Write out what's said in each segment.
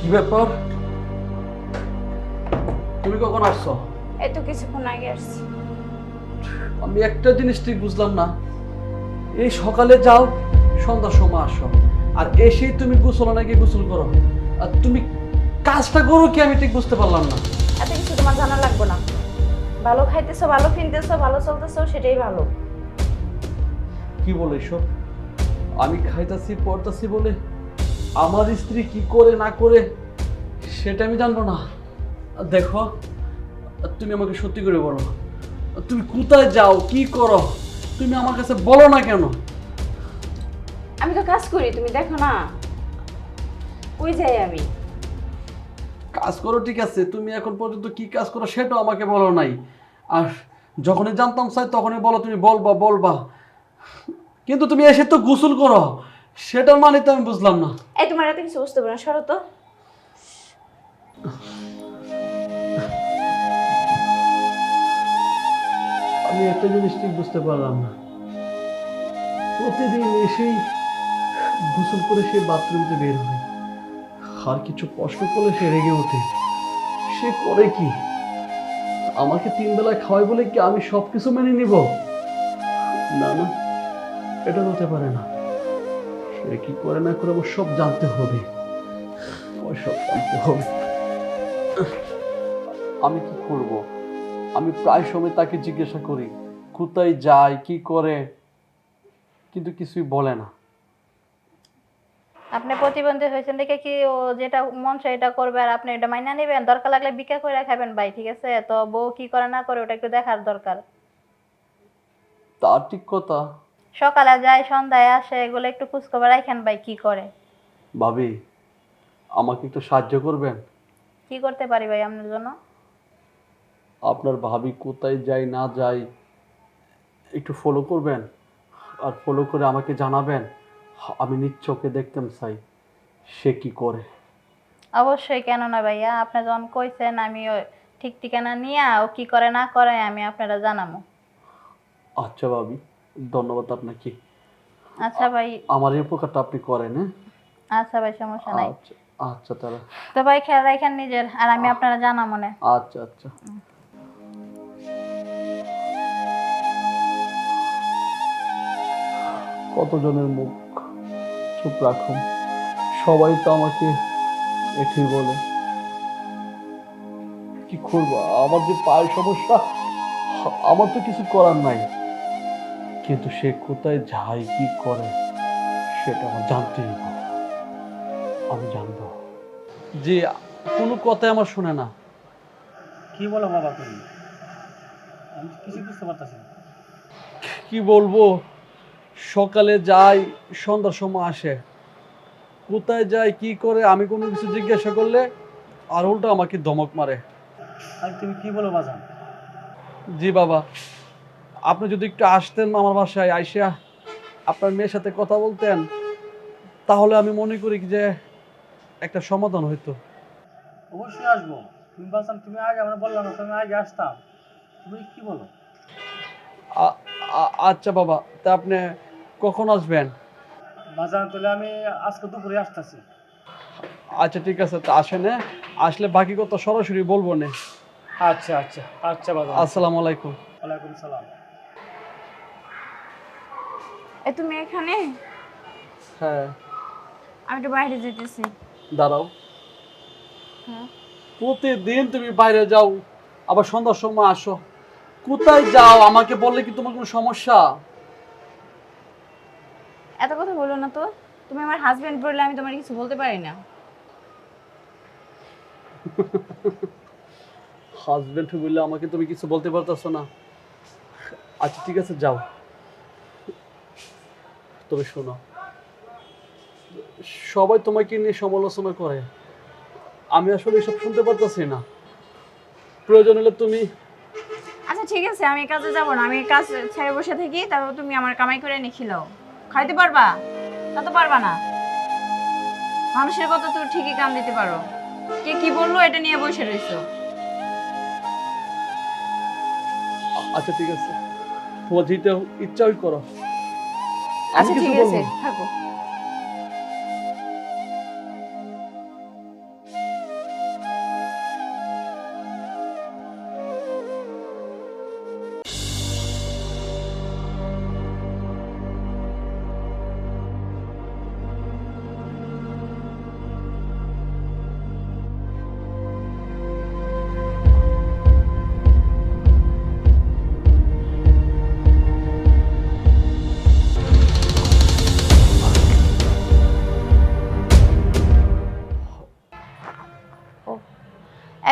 কি ব্যাপার? তুমি কখন আসছো? এই তো কিছুক্ষণ আগে আসছি। আমি একটা জিনিস ঠিক বুঝলাম না। এই সকালে যাও সন্ধ্যার সময় আসো। আর এসেই তুমি গোসল নাকি গোসল করো। আর তুমি কাজটা করো কি আমি ঠিক বুঝতে পারলাম না। এত কিছু তোমার জানা লাগবে না। ভালো খাইতেছো ভালো কিনতেছো ভালো চলতেছো সেটাই ভালো। কি বলে এসব? আমি খাইতাছি পড়তাছি বলে আমার স্ত্রী কি করে না করে সেটা আমি জানব না। দেখো তুমি আমাকে সত্যি করে বলো। তুমি কোথায় যাও কি করো? তুমি আমার কাছে বলো না কেন? আমি তো কাজ করি তুমি দেখো না। ওই যাই আমি? কাজ করো ঠিক আছে। তুমি এখন পর্যন্ত কি কাজ করো সেটাও আমাকে বলো নাই। আর যখনই জানতাম চাই তখনই বলো তুমি বলবা বলবা। কিন্তু তুমি এসে তো গোসল করো। সেটার মানে তো আমি বুঝলাম না। এই তোমার এত কিছু বুঝতে পারো না সরো তো। আমি একটা জিনিস ঠিক বুঝতে পারলাম না। প্রতিদিন এসেই গোসল করে সে বাথরুমতে বের হয়। আর কিছু প্রশ্ন করলে সে রেগে ওঠে। সে করে কি? আমাকে তিন বেলা খাওয়াই বলে কি আমি সব কিছু মেনে নিব? না না এটা হতে পারে না। সে কি করে না করে আমার সব জানতে হবে? আমার সব জানতে হবে। আমি কি করব? আমি প্রায় সময় তাকে জিজ্ঞাসা করি কোথায় যায় কি করে? কিন্তু কিছুই বলে না। আপনি প্রতিবন্ধী হয়েছেন দেখে কি ও যেটা মন চায় এটা করবে আর আপনি এটা মাইনা নেবেন? দরকার লাগলে বিকা করে খাবেন ভাই ঠিক আছে? তো বউ কি করে না করে ওটা একটু দেখার দরকার। তার ঠিক কথা। সকালে যায় সন্ধ্যায় আসে এগুলো একটু খোঁজখবর রাখেন ভাই কি করে? ভাবি আমাকে একটু সাহায্য করবেন? কি করতে পারি ভাই আপনার জন্য? আপনার ভাবি কোথায় যায় না যায় একটু ফলো করবেন? আর ফলো করে আমাকে জানাবেন? আমি নিজ চোখে দেখতাম চাই সে কি করে? অবশ্যই কেন না ভাইয়া আপনি যখন কইছেন আমি ঠিক ঠিকানা নিয়ে ও কি করে না করে আমি আপনারা জানাব আচ্ছা ভাবি। ধন্যবাদ আপনাকে। আচ্ছা ভাই। আমার এই উপকারটা আপনি করেন হ্যাঁ? আচ্ছা ভাই সমস্যা নাই। আচ্ছা আচ্ছা তাহলে। তো ভাই খেয়াল রাখেন নিজের আর আমি আপনারা জানা মনে। আচ্ছা আচ্ছা। কতজনের মুখ? চুপ রাখুন। সবাই তো আমাকে এটি বলে। কি করব? আমার যে পায়ের সমস্যা আমার তো কিছু করার নাই। কিন্তু সে কোথায় যায় কি করে সেটা আমার জানতেই হবে। আমি জানব। যে কোনো কথাই আমার শোনে না। কি বলো বাবা তুমি? আমি কিছু বুঝতে পারতেছি না। কি বলব? সকালে যাই সন্ধ্যার সময় আসে। কোথায় যায় কি করে আমি কোনো কিছু জিজ্ঞাসা করলে আর উল্টো আমাকে ধমক মারে। আর তুমি কি বলো বাজান জি বাবা। আপনি যদি একটু আসতেন আমার বাসায় আইসা আপনার মেয়ের সাথে কথা বলতেন তাহলে আমি মনে করি যে একটা সমাধান হইতো। অবশ্যই আসব। তুমি বাজান তুমি আগে আমরা বললাম না তুমি আগে আসতাম। তুমি কি বলো? আচ্ছা বাবা তা আপনি কখন আসবেন? বাজান তাহলে আমি আজকে দুপুরে আসতেছি। আচ্ছা ঠিক আছে তা আসেন হ্যাঁ? আসলে বাকি কথা সরাসরি বলব না। আচ্ছা আচ্ছা আচ্ছা বাজান আসসালামু আলাইকুম। ওয়ালাইকুম সালাম। এই তুমি এখানে? হ্যাঁ। আমি একটু বাইরে যেতেছি। দাঁড়াও। হ্যাঁ। প্রতিদিন তুমি বাইরে যাও আবার সন্ধ্যার সময় আসো। কোথায় যাও? আমাকে বললে কি তোমার কোনো সমস্যা? এত কথা বলো না তো। তুমি আমার হাজবেন্ড বললে আমি তোমার কিছু বলতে পারি না। হাজবেন্ড বললে আমাকে তুমি কিছু বলতে পারতেছো না। আচ্ছা ঠিক আছে যাও। তবে শোনো। সবাই তোমাকে নিয়ে সমালোচনা করে। আমি আসলে এসব শুনতে পারতেছি না। প্রয়োজন হলে তুমি আচ্ছা ঠিক আছে আমি কাজে যাব না। আমি কাজ ছেড়ে বসে থাকি তারপর তুমি আমার কামাই করে নিয়ে খিলাও। খাইতে পারবা? তা তো পারবা না। মানুষের কথা তুমি ঠিকই কাম দিতে পারো। কে কি বলল এটা নিয়ে বসে রইছো? আচ্ছা ঠিক আছে। তোমার যেটা ইচ্ছা করো। আচ্ছা ঠিক আছে থাকো।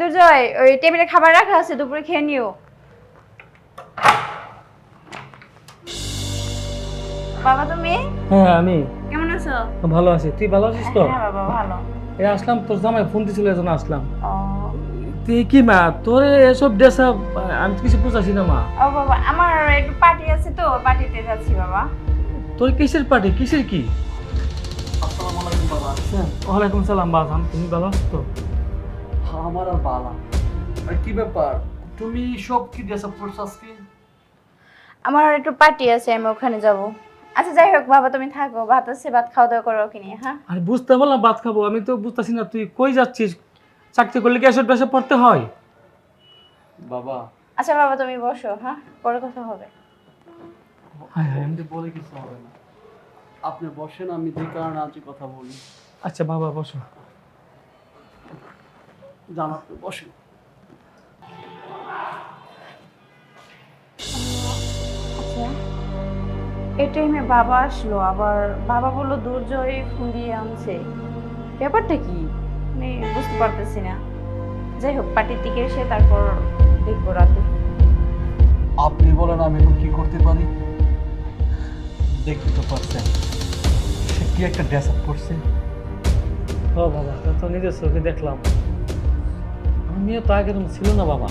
দুর্জয় ওই টেবিলে খাবার রাখা আছে দুপুরে খেয়ে নিও। বাবা তুমি? হ্যাঁ আমি। কেমন আছো? ভালো আছি। তুই ভালো আছিস তো? হ্যাঁ বাবা ভালো। এই আসলাম তোর জামাই ফোন দিছিল এজন্য আসলাম। তুই কি মা? তোর এসব ড্রেস আমি কিছু বুঝাছি না মা। ও বাবা আমার একটু পার্টি আছে তো পার্টিতে যাচ্ছি বাবা। তোর কিসের পার্টি? কিসের কি? আসসালামু আলাইকুম বাবা। ওয়ালাইকুম সালাম বাজান। তুমি ভালো আছো তো? আমার আর বালা। আর কি ব্যাপার? তুমি সব কি ড্রেস আপ করছ আজকে? আমার একটু পার্টি আছে আমি ওখানে যাব। আচ্ছা যাই হোক বাবা তুমি থাকো। ভাত আছে ভাত খাওয়া দাওয়া করো ওকে হ্যাঁ? আর বুঝতে পারলাম ভাত খাব। আমি তো বুঝতেছি না তুই কই যাচ্ছিস? চাকরি করলে কি এসব ড্রেসে পড়তে হয়? বাবা। আচ্ছা বাবা তুমি বসো হ্যাঁ? পরে কথা হবে। হায় হায়, বলে কিছু হবে না। আপনি বসেন আমি যে কারণে আজকে কথা বলি। আচ্ছা বাবা বসো। জানা বসেন আচ্ছা এই টাইমে বাবা আসলো আবার বাবা বলল দুর্জয় ফোন দিয়ে আনছে। ব্যাপারটা কি? আমি বুঝতে পারতেছি না। যাই হোক পার্টির দিকে এসে তারপর দেখব রাতে। আপনি বলেন আমি এখন কি করতে পারি? দেখতে তো পাচ্ছেন। সে কি একটা ড্রেস আপ করছে? ও বাবা তা তো নিজের চোখে দেখলাম। মেয়ে তো আগের ছিল না বাবা।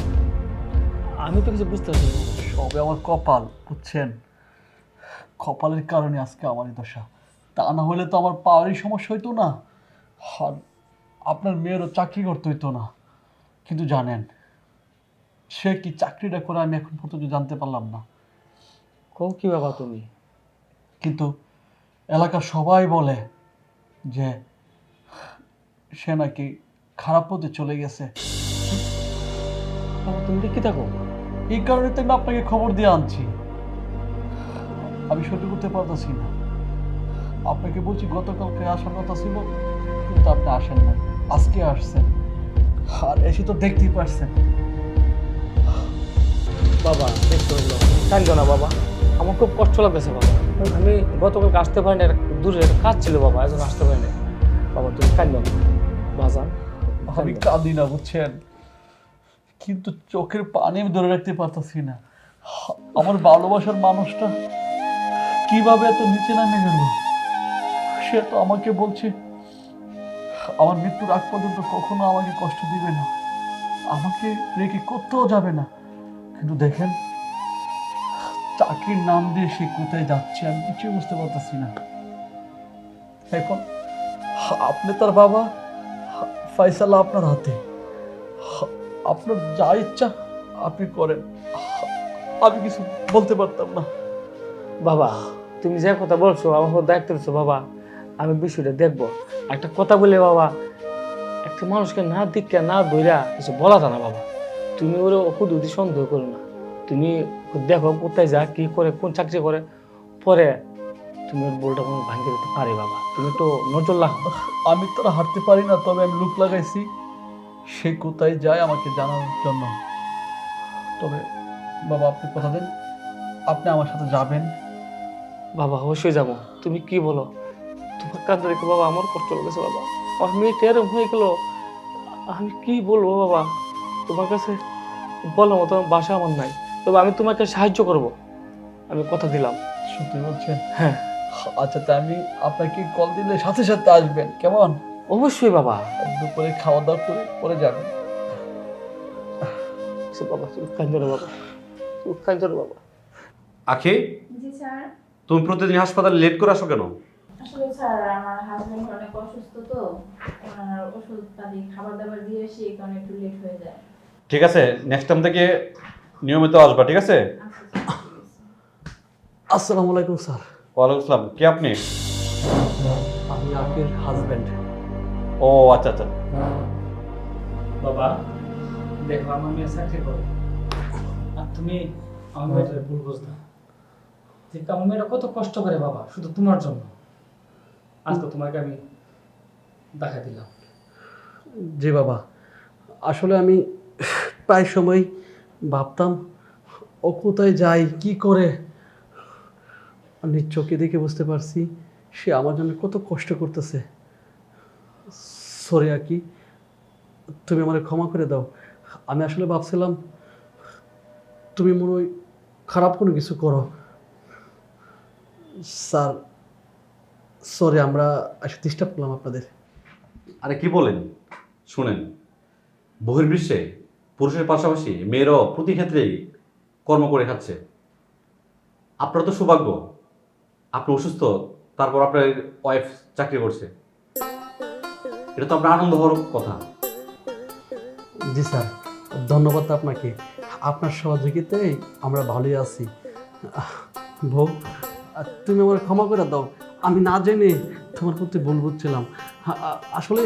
আমি তো কিছু বুঝতে পারছি না। সবে আমার কপাল বুঝছেন? কপালের কারণে আজকে আমারই দশা। তা না হলে তো আমার পাওয়ারই সমস্যা হইতো না। আর আপনার মেয়েরও চাকরি করতে হইতো না। কিন্তু জানেন সে কি চাকরিটা করে আমি এখন পর্যন্ত জানতে পারলাম না। কও কি বাবা তুমি? কিন্তু এলাকার সবাই বলে যে সে নাকি খারাপ পথে চলে গেছে। বাবা তুমি কি থাকো। এই কারণে তো আমি আপনাকে খবর দিয়ে আনছি। আমি সহ্য করতে পারতেছি না। আপনাকে বলছি গতকালকে আসার কথা ছিল কিন্তু আপনি আসেন না আজকে আসছেন। আর এসে তো দেখতেই পারছেন। বাবা দেখতে হলো কান্দো না বাবা। আমার খুব কষ্ট লাগতেছে বাবা। আমি গতকালকে আসতে পারিনি দূরে একটা কাজ ছিল বাবা এজন্য আসতে পারিনি। বাবা তুমি কান্দো না। বাজান আমি কাঁদি না বুঝছেন? কিন্তু চোখের পানি আমি ধরে রাখতে পারতেছি না। আমার ভালোবাসার মানুষটা কীভাবে এত নিচে নামে গেল? সে তো আমাকে বলছে, আমার মৃত্যুর আগ পর্যন্ত কখনো আমাকে কষ্ট দিবে না। আমাকে রেখে কোথাও যাবে না। কিন্তু দেখেন, চাকরির নাম দিয়ে সে কোথায় যাচ্ছে আমি কিছুই বুঝতে পারতেছি না। এখন আপনি তার বাবা, ফাইসালা আপনার হাতে। আপনার যা ইচ্ছা আপনি করেন। আমি কিছু বলতে পারতাম না। বাবা তুমি যে কথা বলছো উপর দায়িত্ব দিচ্ছ বাবা আমি বিষয়টা দেখব। একটা কথা বলে বাবা একটা মানুষকে না দিকে না ধইরা কিছু বলা যায় না বাবা। তুমি ওর ওষুধ উদি সন্দেহ করো না। তুমি দেখো কোথায় যা কি করে কোন চাকরি করে পরে তুমি ওর বলটা কোনো ভাঙিয়ে দিতে পারে বাবা। তুমি তো নজর রাখো। আমি তো হাঁটতে পারি না তবে আমি লুক লাগাইছি। সে কোথায় যায় আমাকে জানানোর জন্য। তবে বাবা আপনি কথা দেন। আপনি আমার সাথে যাবেন। বাবা অবশ্যই যাব। তুমি কি বলো? তোমার কাজ দেখে বাবা আমার কষ্ট লেগেছে বাবা? আমার মেয়েটা এরকম হয়ে গেল। আমি কি বলব বাবা? তোমার কাছে বলো মতো বাসা আমার নাই। তবে আমি তোমাকে সাহায্য করব। আমি কথা দিলাম। সত্যি বলছেন? হ্যাঁ। আচ্ছা তা আমি আপনাকে কল দিলে সাথে সাথে আসবেন। কেমন? অবশ্যই বাবা। দুপুরে খাওয়া দাওয়া করে পরে যাবেন আচ্ছা বাবা তুমি কান্দো বাবা কান্দো বাবা। আখি? স্যার। তুমি প্রতিদিন হাসপাতালে লেট করে আসো কেন? আসলে স্যার আমার হাজবেন্ড অনেক অসুস্থ তো। ওনার ওষুধ পাতি খাবার দাবার দিয়ে আসি কারণে একটু লেট হয়ে যায়। ঠিক আছে নেক্সট টাইম থেকে নিয়মিত আসবা ঠিক আছে? আসসালামু আলাইকুম স্যার। ওয়ালাইকুম আসসালাম। কে আপনি? আমি আকের হাজব্যান্ড ও আচ্ছা আচ্ছা। বাবা দেখো আমার মেয়ে চাকরি করে। আর তুমি আমার মেয়েটার ভুল বুঝলা। যে আমার মেয়েটা কত কষ্ট করে বাবা শুধু তোমার জন্য। আজকে তোমাকে আমি দেখা দিলাম। জি বাবা। আসলে আমি প্রায় সময় ভাবতাম ও কোথায় যায় কি করে? নিজ চোখে দেখে বুঝতে পারছি সে আমার জন্য কত কষ্ট করতেছে। সরি আর কি তুমি আমার ক্ষমা করে দাও। আমি আসলে ভাবছিলাম, তুমি মনে হয় খারাপ কোনো কিছু করো। স্যার সরি আমরা আসলে ডিস্টার্ব করলাম আপনাদের। আরে কি বলেন? শুনেন, বহির্বিশ্বে পুরুষের পাশাপাশি মেয়েরাও প্রতি ক্ষেত্রেই কর্ম করে খাচ্ছে। আপনার তো সৌভাগ্য, আপনি অসুস্থ, তারপর আপনার ওয়াইফ চাকরি করছে। এটা তো আপনার আনন্দ হওয়ার কথা। জি স্যার, ধন্যবাদ আপনাকে। আপনার সহযোগিতায় আমরা ভালোই আছি। বউ, তুমি আমার ক্ষমা করে দাও। আমি না জেনে তোমার প্রতি ভুল বুঝছিলাম। আসলে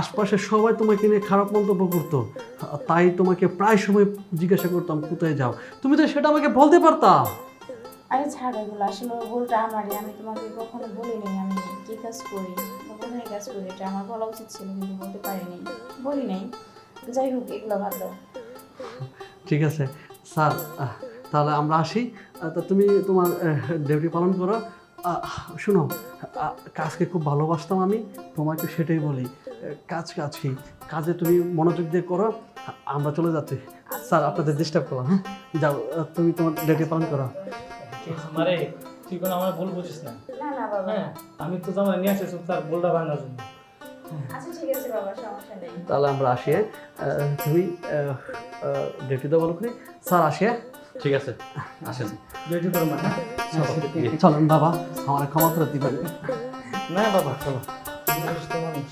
আশপাশে সবাই তোমাকে নিয়ে খারাপ মন্তব্য করতো। তাই তোমাকে প্রায় সময় জিজ্ঞাসা করতাম, কোথায় যাও? তুমি তো সেটা আমাকে বলতে পারতা। আরে ছাড় এগুলো আসলে ওই ভুলটা আমারই আমি তোমাকে কখনো বলিনি আমি কি কাজ করি? বা কোথায় কাজ করি এটা আমার বলা উচিত ছিল কিন্তু বলতে পারিনি। বলি নাই। যাই হোক এগুলো বাদ দাও ঠিক আছে। স্যার তাহলে আমরা আসি। তা তুমি তোমার ডিউটি পালন করো। শোনো কাজকে খুব ভালোবাসতাম আমি তোমাকে সেটাই বলি। কাজ কাজ কি কাজে তুমি মনোযোগ দিয়ে করো আমরা চলে যাচ্ছি। স্যার আপনাদের ডিস্টার্ব করলাম হ্যাঁ? যাও তুমি তোমার ডিউটি পালন করো। মারে তুই কোনো আমার ভুল বুঝিস না। না না বাবা। হ্যাঁ আমি তো জামাই নিয়ে আসছি তার ভুলটা ভাঙার জন্য। আচ্ছা ঠিক আছে বাবা সমস্যা নেই। তাহলে আমরা আসি? আহ, তুমি ডিউটি দেওয়া ভালো করে স্যার আসি হ্যাঁ? ঠিক আছে আসেন। যেটি তোর মা? চলেন বাবা আমার ক্ষমা করে দিবেন। না বাবা চলো। মানুষ তো মানুষ।